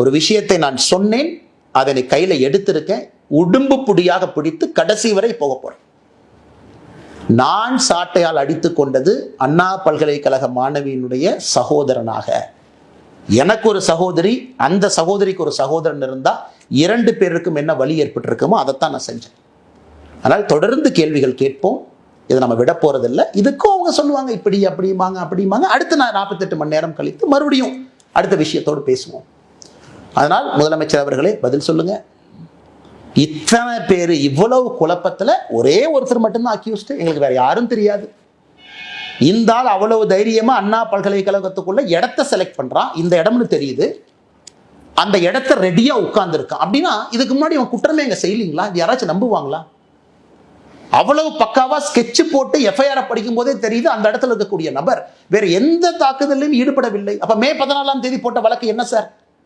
ஒரு விஷயத்தை நான் சொன்னேன் அதனை கையில் எடுத்திருக்கேன் உடும்பு புடியாக பிடித்து கடைசி வரை போக போகிறேன் நான் சாட்டையால் அடித்து கொண்டது அண்ணா பல்கலைக்கழக மாணவியினுடைய சகோதரனாக. எனக்கு ஒரு சகோதரி அந்த சகோதரிக்கு ஒரு சகோதரன் இருந்தால் இரண்டு பேருக்கும் என்ன வழி ஏற்பட்டிருக்குமோ அதைத்தான் நான் செஞ்சேன். அதனால் தொடர்ந்து கேள்விகள் கேட்போம் இதை நம்ம விட போகிறதில்ல இதுக்கும் அவங்க சொல்லுவாங்க இப்படி அப்படிம்பாங்க அப்படிம்பாங்க. அடுத்து நான் நாற்பத்தெட்டு மணி நேரம் கழித்து மறுபடியும் அடுத்த விஷயத்தோடு பேசுவோம். அதனால் முதலமைச்சர் அவர்களே பதில் சொல்லுங்க. இத்தனை பேர் இவ்வளவு குழப்பத்தில் ஒரே ஒருத்தர் மட்டும்தான் அக்யூஸ்டு எங்களுக்கு வேற யாரும் தெரியாது. இந்த ஆள் அவ்வளவு தைரியமாக அண்ணா பல்கலைக்கழகத்துக்குள்ள இடத்த செலக்ட் பண்ணுறான் இந்த இடம்னு தெரியுது. அந்த இடத்த ரெடியாக உட்காந்துருக்கான் அப்படின்னா இதுக்கு முன்னாடி அவன் குற்றமே எங்க செய்யலீங்களா? இது யாராச்சும் நம்புவாங்களா? அவ்வளவு பக்காவா ஸ்கெட்ச் போட்டு எஃப்ஐஆர் படிக்கும் போதே தெரியுது அந்த இடத்துல இருக்கக்கூடிய நபர். வேற எந்த தாக்குதலையும் ஈடுபடவில்லை. அப்ப மே பதினாலாம் தேதி போட்ட வழக்கு என்ன சார்